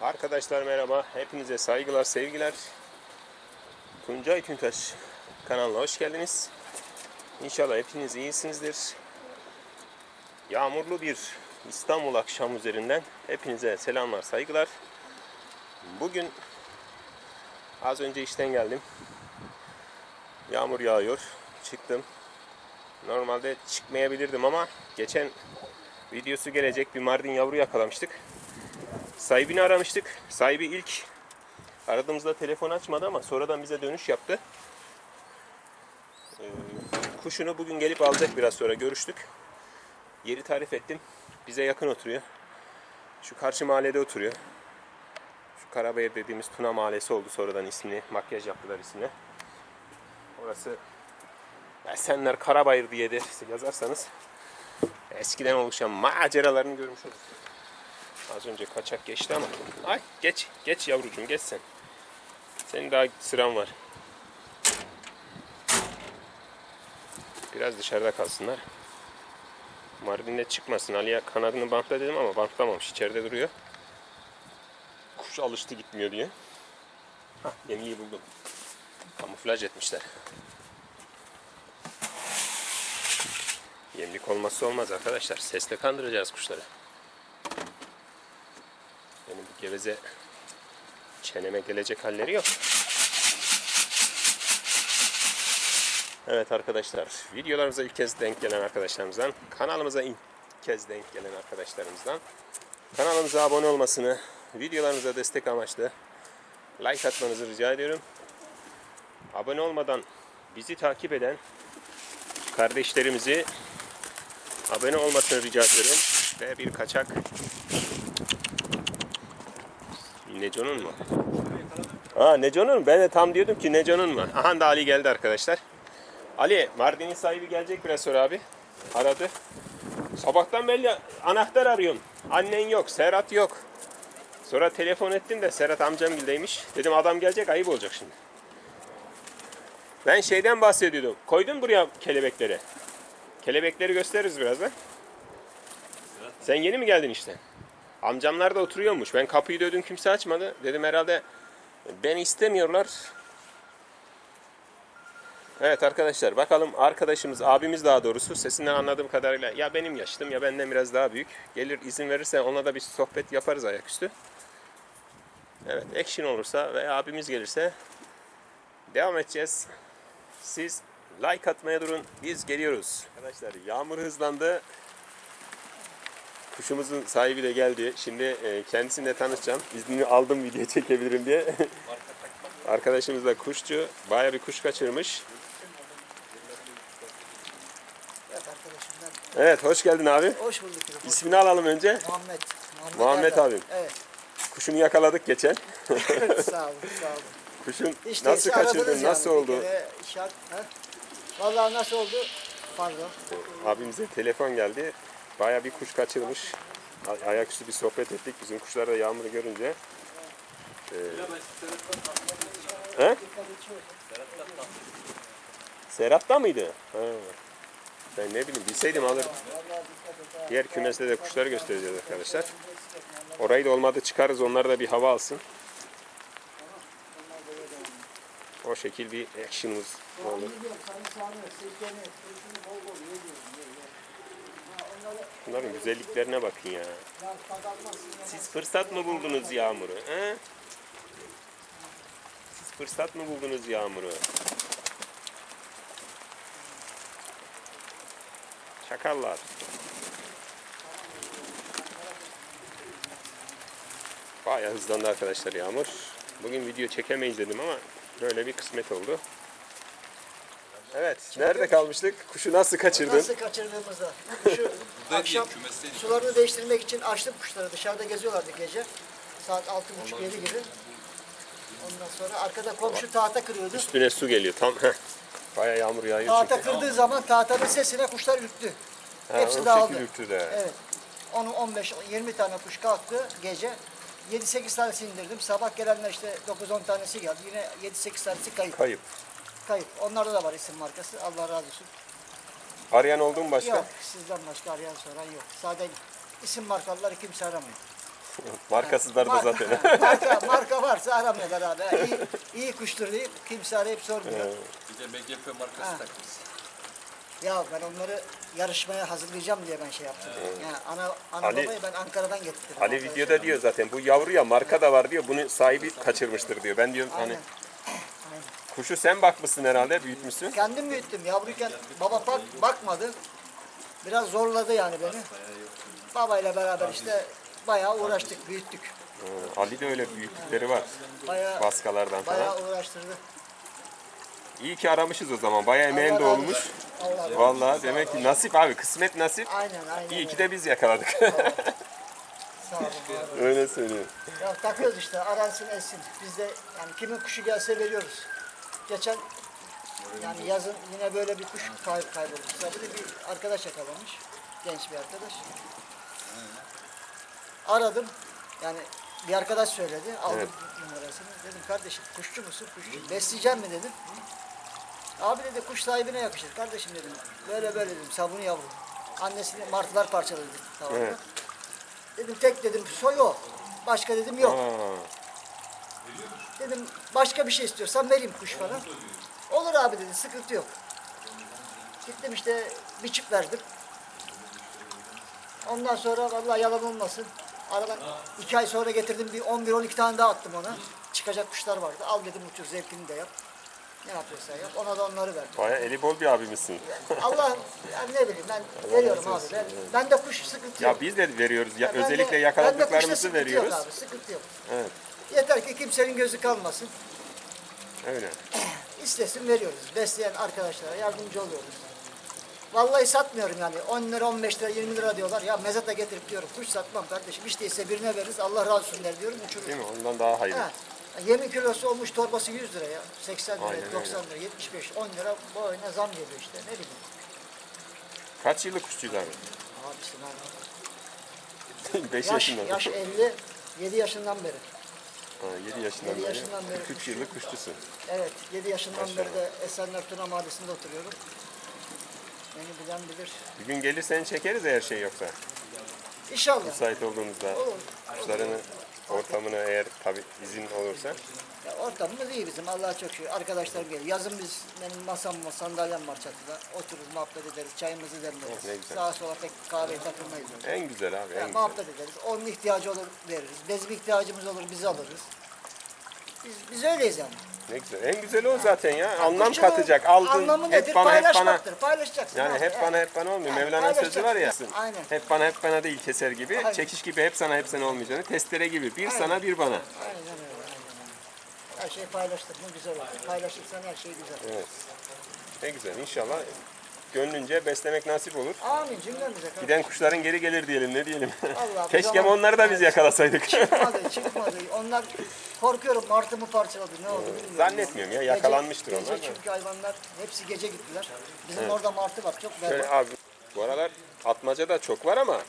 Arkadaşlar merhaba. Hepinize saygılar, sevgiler. Tuncay Tüntaş kanalına hoş geldiniz. İnşallah hepiniz iyisinizdir. Yağmurlu bir İstanbul akşam üzerinden hepinize selamlar, saygılar. Bugün az önce işten geldim. Yağmur yağıyor. Çıktım. Normalde çıkmayabilirdim ama geçen videosu gelecek bir Mardin yavru yakalamıştık. Sahibini aramıştık. Sahibi ilk aradığımızda telefon açmadı ama sonradan bize dönüş yaptı. Ee, kuşunu bugün gelip alacak biraz sonra görüştük. Yeri tarif ettim. Bize yakın oturuyor. Şu karşı mahallede oturuyor. Şu Karabayır dediğimiz Tuna Mahallesi oldu sonradan ismini. Makyaj yaptılar ismine. Orası Esenler Karabayır diye de yazarsanız eskiden oluşan maceralarını görmüş olursunuz. Az önce kaçak geçti ama. Ay geç, geç yavrucuğum geç sen. Senin daha sıran var. Biraz dışarıda kalsınlar. Mardin'de çıkmasın. Ali'ye kanadını bantla dedim ama bantlamamış. içeride duruyor. Kuş alıştı gitmiyor diye. Hah yemiyi buldum. Kamuflaj etmişler. Yemlik olmazsa olmaz arkadaşlar. Sesle kandıracağız kuşları. Geveze çeneme gelecek halleri yok. Evet arkadaşlar, videolarımıza ilk kez denk gelen arkadaşlarımızdan, kanalımıza ilk kez denk gelen arkadaşlarımızdan kanalımıza abone olmasını, videolarımıza destek amaçlı like atmanızı rica ediyorum. Abone olmadan bizi takip eden kardeşlerimizi abone olmasını rica ediyorum. Ve bir kaçak Neco'nun mu? Aa Neco'nun? Ben de tam diyordum ki Neco'nun mu? Aha da Ali geldi arkadaşlar. Ali, Mardin'in sahibi gelecek biraz sonra abi. Aradı. Sabahtan belli anahtar arıyorum. Annen yok, Serhat yok. Sonra telefon ettim de Serhat amcamgildeymiş. Dedim adam gelecek ayıp olacak şimdi. Ben şeyden bahsediyordum. Koydun buraya kelebekleri. Kelebekleri gösteririz birazdan. Sen yeni mi geldin işte? Amcamlar da oturuyormuş. Ben kapıyı dövdüm kimse açmadı. Dedim herhalde beni istemiyorlar. Evet arkadaşlar bakalım arkadaşımız abimiz daha doğrusu sesinden anladığım kadarıyla ya benim yaşım ya benden biraz daha büyük. Gelir izin verirse ona da bir sohbet yaparız ayaküstü. Evet action olursa ve abimiz gelirse devam edeceğiz. Siz like atmaya durun. Biz geliyoruz. Arkadaşlar yağmur hızlandı. Kuşumuzun sahibi de geldi. Şimdi e, kendisiyle tanışacağım. İznini aldım video çekebilirim diye. Arkadaşımız da kuşçu. Baya bir kuş kaçırmış. Evet Evet hoş geldin abi. Hoş bulduk. Hoş İsmini alalım önce. Muhammed. Muhammed, Muhammed Erdem. abim. Evet. Kuşunu yakaladık geçen. sağ olun. Sağ olun. Kuşun İşte nasıl kaçırdın? yani Nasıl bir oldu? Şart? Vallahi nasıl oldu? Pardon. Abimize telefon geldi. Baya bir kuş kaçırmış. Ayaküstü bir sohbet ettik. Bizim kuşlar da yağmuru görünce. Ee, he? Serhat'ta mıydı? Ha. Ben ne bileyim bilseydim alırdım. Diğer kümeste de kuşları göstereceğiz arkadaşlar. Orayı da olmadı çıkarız onlar da bir hava alsın. O şekil bir action'ımız olur. Bunların güzelliklerine bakın ya. Siz fırsat mı buldunuz yağmuru? He? Siz fırsat mı buldunuz yağmuru? Çakallar. Bayağı hızlandı arkadaşlar yağmur. Bugün video çekemeyiz dedim ama böyle bir kısmet oldu. Evet, nerede kalmıştık? Kuşu nasıl kaçırdın? Nasıl kaçırdığımızda. Şu akşam sularını değiştirmek için açtım kuşları. Dışarıda geziyorlardı gece. Saat altı buçuk yedi gibi. Ondan sonra arkada komşu tahta kırıyordu. Üstüne su geliyor tam. Bayağı yağmur yağıyor Tahta çünkü. kırdığı zaman tahtanın sesine kuşlar ürktü. Ha, Hepsi dağıldı. ürktü de. Evet. Onu 15 20 tane kuş kalktı gece. 7-8 tanesi indirdim. Sabah gelenler işte 9-10 tanesi geldi. Yine 7-8 tanesi kayıp. Kayıp. Kayıp. Onlarda da var isim markası. Allah razı olsun. Arayan oldu mu başka? Yok. Sizden başka arayan soran yok. Sadece isim markaları kimse aramıyor. Markasızlar da Marka, zaten. marka, marka varsa aramıyorlar abi. İyi, iyi kuştur deyip kimse arayıp sormuyor. Bir de MGP markası Ha. takmış. Ya ben onları yarışmaya hazırlayacağım diye ben şey yaptım. Yani ana, ana Ali- babayı ben Ankara'dan getirdim. Ali arkadaşlar. videoda diyor zaten bu yavruya marka da var diyor. Bunun sahibi kaçırmıştır diyor. Ben diyorum hani Aynen. Kuşu sen bakmışsın herhalde büyütmüşsün. Kendim büyüttüm. Yavruyken baba bak, bakmadı. Biraz zorladı yani beni. Babayla beraber işte bayağı uğraştık, büyüttük. Ee, Ali de öyle büyüklükleri var. Bayağı, Baskalardan falan. bayağı uğraştırdı. İyi ki aramışız o zaman. Bayağı emeğin Allah de razı olmuş. olsun. Allah razı olsun. Vallahi demek ki nasip abi. Kısmet nasip. Aynen aynen. İyi ki de biz yakaladık. Sağ olun. öyle söyleyeyim. Ya takıyoruz işte aransın etsin. Biz de yani kimin kuşu gelse veriyoruz. Geçen yani yazın yine böyle bir kuş kay kaybolmuş. Sabri bir arkadaş yakalamış. Genç bir arkadaş. Aradım. Yani bir arkadaş söyledi. Aldım Evet. numarasını. Dedim kardeşim kuşçu musun? Kuşçu. Besleyeceğim mi dedim. Abi dedi kuş sahibine yakışır. Kardeşim dedim. Böyle böyle dedim. Sabunu yavrum. Annesini martılar parçaladı tavada. Evet. Dedim tek dedim soy o. Başka dedim yok. Aa, Dedim başka bir şey istiyorsan vereyim kuş falan. Olur abi dedi sıkıntı yok. Gittim işte bir çift verdim. Ondan sonra vallahi yalan olmasın. Aradan iki ay sonra getirdim bir 11-12 tane daha attım ona. Çıkacak kuşlar vardı. Al dedim uçur zevkini de yap. Ne yapıyorsan yap. Ona da onları verdim. bayağı eli bol bir abimizsin. Allah yani ne bileyim ben veriyorum abi. Ben, ben de kuş sıkıntı yok. Ya biz de veriyoruz. Ya, Ben de- özellikle ben de kuşta yakaladıklarımızı sıkıntı yok veriyoruz. Abi, sıkıntı yok. Evet. Yeter ki kimsenin gözü kalmasın. Öyle. İstesin veriyoruz. Besleyen arkadaşlara yardımcı oluyoruz. Vallahi satmıyorum yani. 10 lira, 15 lira, 20 lira diyorlar. Ya mezata getirip diyorum. Kuş satmam kardeşim. Hiç değilse birine veririz. Allah razı olsun der diyorum. Uçururuz. Değil mi? Ondan daha hayırlı. Ha. Yemin kilosu olmuş torbası 100 lira ya. 80 lira, Aynen öyle. 90 lira, 75, 10 lira bu oyuna zam geliyor işte. Ne bileyim. Kaç yıllık kuşçuyuz abi? Abisin abi. 5 Yaş, yaşından. yaş 50, 7 yaşından beri. Ha, 7 yaşından Yedi beri. yaşından beri 43 yıllık kuşçusun. Evet, 7 yaşından Maşallah. beri de Esenler Tuna Mahallesi'nde oturuyorum. Beni bilen bilir. Bir gün gelir seni çekeriz eğer şey yoksa. İnşallah. Müsait olduğumuzda. Olur. Kuşlarını, ortamını eğer tabi izin olursa. Ya ortamımız iyi bizim Allah'a çok şükür. Arkadaşlarım geliyor. Yazın biz benim masam var, sandalyem var çatıda. Otururuz, muhabbet ederiz, çayımızı demleriz. Oh, ne güzel. Sağa sola pek kahveye takılmayız. öyle. En güzel abi en Yani güzel. muhabbet ederiz. Onun ihtiyacı olur veririz. Bizim ihtiyacımız olur biz alırız. Biz, biz öyleyiz yani. Ne güzel. En güzeli o zaten ya. Anlam Kuşçuluğun katacak. Aldın Anlamı hep nedir? bana hep bana. Paylaşmaktır. Paylaşacaksın. Yani abi. hep bana hep bana olmuyor. Yani Mevlana'nın sözü var ya. paylaşacaksın. Aynen. Hep bana hep bana değil keser gibi. Aynen. Çekiş gibi hep sana hep sana olmayacağını. Testere gibi. Bir sana bir bana. Aynen öyle. Aynen. Her şeyi paylaştık mı güzel olur. Paylaşırsan her şey güzel. Evet. Ne güzel. İnşallah gönlünce beslemek nasip olur. Amin cümlemize. kardeşim. Giden kuşların geri gelir diyelim ne diyelim. Allah, bu Keşke zaman- onları da biz yakalasaydık. Çıkmadı, çıkmadı. Onlar korkuyorum martımı parçaladı. Ne oldu bilmiyorum. Zannetmiyorum ya, yakalanmıştır gece, onlar da. Çünkü hayvanlar hepsi gece gittiler. Bizim orada martı var çok Şöyle berbat. abi bu aralar atmaca da çok var ama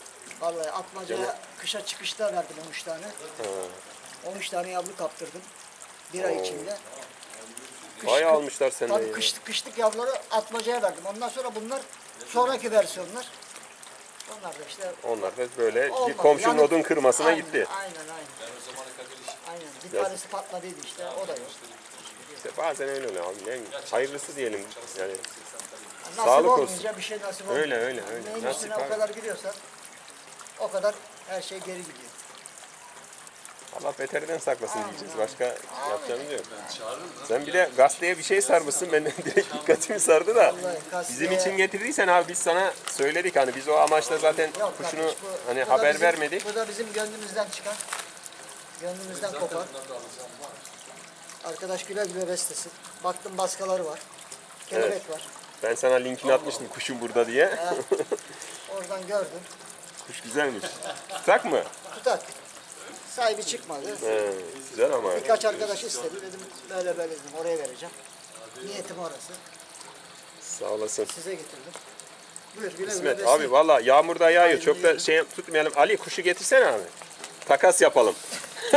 Vallahi atmacaya kışa çıkışta verdim 13 tane. 13 tane yavru kaptırdım. Bir ay içinde. Kış- bayağı almışlar senden Tabii ya. kış, kışlık yavruları atmacaya verdim. Ondan sonra bunlar sonraki versiyonlar. Onlar da işte onlar da böyle bir olmadı. komşunun Yani- odun kırmasına aynen, gitti. Aynen aynen. Aynen. Bir tanesi patladıydı işte o da yok. İşte bazen öyle oluyor abi. Ne, hayırlısı diyelim. Yani Nasip Sağlık olsun. olmayınca bir şey nasip olmuyor. Öyle, öyle, öyle. Neyin Nasip üstüne abi. o kadar giriyorsan o kadar her şey geri gidiyor. Allah beterinden saklasın diyeceğiz. Başka yapacağımız yok. Sen bir de gazeteye bir şey sarmışsın. Ben de direkt dikkatimi sardı da. Bizim için getirdiysen abi biz sana söyledik hani biz o amaçla zaten kuşunu hani haber vermedik. Bu da bizim gönlümüzden çıkan, gönlümüzden kopan. Arkadaş güle güle beslesin. Baktım baskaları var. Kelebek var. Ben sana linkini atmıştım kuşun burada diye. Ha, oradan gördüm. Kuş güzelmiş. Tutak mı? Tutak. Sahibi çıkmadı. He, güzel ama. Birkaç arkadaş istedi. Dedim böyle böyle dedim oraya vereceğim. Niyetim orası. Sağ olasın. Size getirdim. Buyur güle güle İsmet besleyin. abi valla yağmur da yağıyor. Hayırlı Çok da şey tutmayalım. Ali kuşu getirsene abi. Takas yapalım.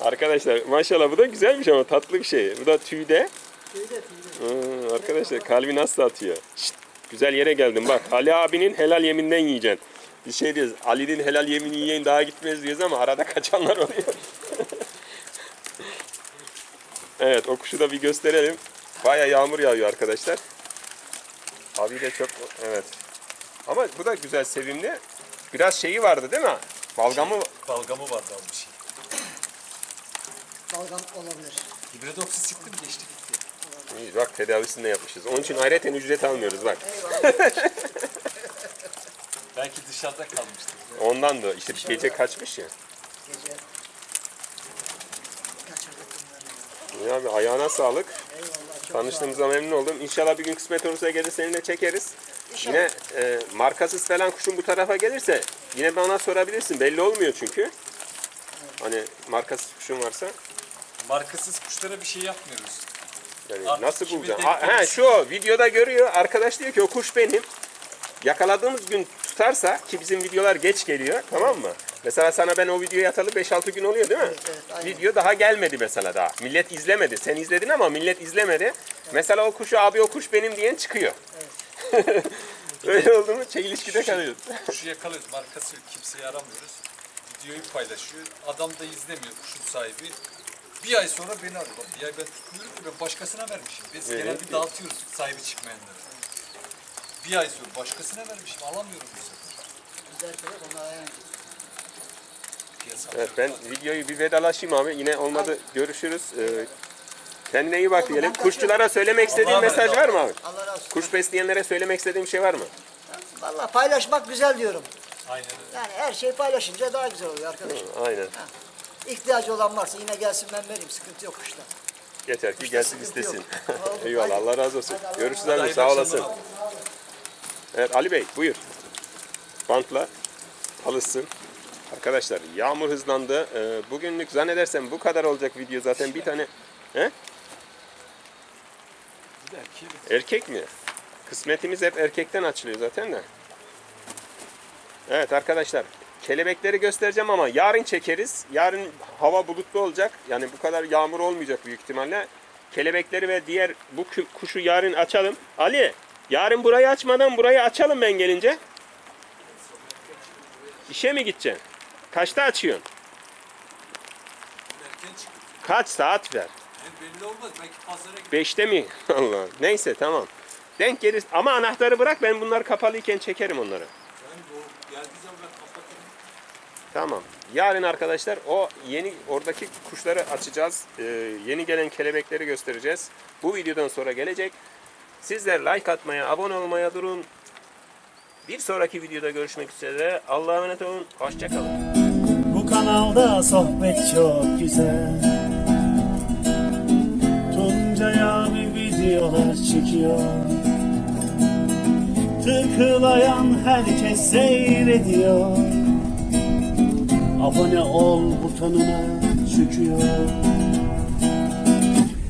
Arkadaşlar maşallah bu da güzelmiş ama tatlı bir şey. Bu da tüyde. Tüyde, tüyde. Hı, arkadaşlar kalbi nasıl atıyor. Şşt, güzel yere geldin bak. Ali abinin helal yeminden yiyeceksin. Bir şey diyoruz. Ali'nin helal yemini yiyen daha gitmez diyoruz ama arada kaçanlar oluyor. evet o kuşu da bir gösterelim. Baya yağmur yağıyor arkadaşlar. Abi de çok evet. Ama bu da güzel sevimli. Biraz şeyi vardı değil mi? Balgamı Balgamı vardı bir şey. Balgam olabilir. Hibridopsis çıktı mı geçti gitti. İyi, bak tedavisini de yapmışız. Onun için ayrıca ücret almıyoruz bak. Belki dışarıda kalmıştır. Ondan da işte gece kaçmış ya. Gece kaçırdık bunları. Ya abi ayağına sağlık. Eyvallah çok Tanıştığımıza memnun oldum. İnşallah bir gün kısmet olursa gelir seni de çekeriz. İnşallah. Yine e, markasız falan kuşun bu tarafa gelirse yine bana sorabilirsin. Belli olmuyor çünkü. Hani markasız kuşun varsa Markasız kuşlara bir şey yapmıyoruz. yani Artık nasıl kimi bulacaksın? denk Ha, he, gelirse. şu o, videoda görüyor. Arkadaş diyor ki o kuş benim. Yakaladığımız gün tutarsa ki bizim videolar geç geliyor tamam mı? Mesela sana ben o videoyu atalı 5-6 gün oluyor değil mi? Evet, evet, aynen. Video daha gelmedi mesela daha. Millet izlemedi. Sen izledin ama millet izlemedi. Mesela o kuşu abi o kuş benim diyen çıkıyor. Öyle oldu mu çekilişkide kalıyoruz. Kuşu yakalıyoruz. Markası yok. Kimseyi aramıyoruz. Videoyu paylaşıyor. Adam da izlemiyor kuşun sahibi. Bir ay sonra beni arıyor. Bak bir ay ben tutmuyorum ki ben başkasına vermişim. Biz Evet. genelde dağıtıyoruz sahibi çıkmayanları. Bir ay sonra başkasına vermişim. Alamıyorum bu sefer. güzel ona ayağın. Piyasa. Evet ben videoyu bir vedalaşayım abi. Yine olmadı görüşürüz. Ee, kendine iyi bak diyelim. ben kaçıyorum. Kuşçulara söylemek istediğin Allah'a mesaj emanet var mı abi? Allah razı olsun. Kuş besleyenlere söylemek istediğin bir şey var mı? Vallahi paylaşmak güzel diyorum. Aynen öyle. Yani her şey paylaşınca daha güzel oluyor arkadaşım. Aynen. İhtiyacı olan varsa yine gelsin ben vereyim. Sıkıntı yok kuşta. Yeter ki Kuşta gelsin sıkıntı istesin. yok. Oldu, Eyvallah hadi. Allah razı olsun. Hadi Allah'a Görüşürüz emanet. abi sağ olasın. Evet Ali Bey buyur. Bantla alışsın. Arkadaşlar yağmur hızlandı. Ee, bugünlük zannedersem bu kadar olacak video zaten bir tane. He? Erkek mi? Kısmetimiz hep erkekten açılıyor zaten de. Evet arkadaşlar kelebekleri göstereceğim ama yarın çekeriz. Yarın hava bulutlu olacak. Yani bu kadar yağmur olmayacak büyük ihtimalle. Kelebekleri ve diğer bu kuşu yarın açalım. Ali yarın burayı açmadan burayı açalım ben gelince. İşe mi gideceksin? Kaçta açıyorsun? Kaç saat ver? Belli olmaz. Belki pazara. Beşte mi? Allah. Neyse tamam. Denk gelir. Ama anahtarı bırak ben bunları kapalıyken çekerim onları. Tamam. Yarın arkadaşlar o yeni oradaki kuşları açacağız. Ee, yeni gelen kelebekleri göstereceğiz. Bu videodan sonra gelecek. Sizler like atmaya, abone olmaya durun. Bir sonraki videoda görüşmek üzere. Allah'a emanet olun. Hoşçakalın. Bu kanalda sohbet çok güzel Tuncay abi videolar çekiyor Tıklayan herkes seyrediyor Abone ol butonuna çıkıyor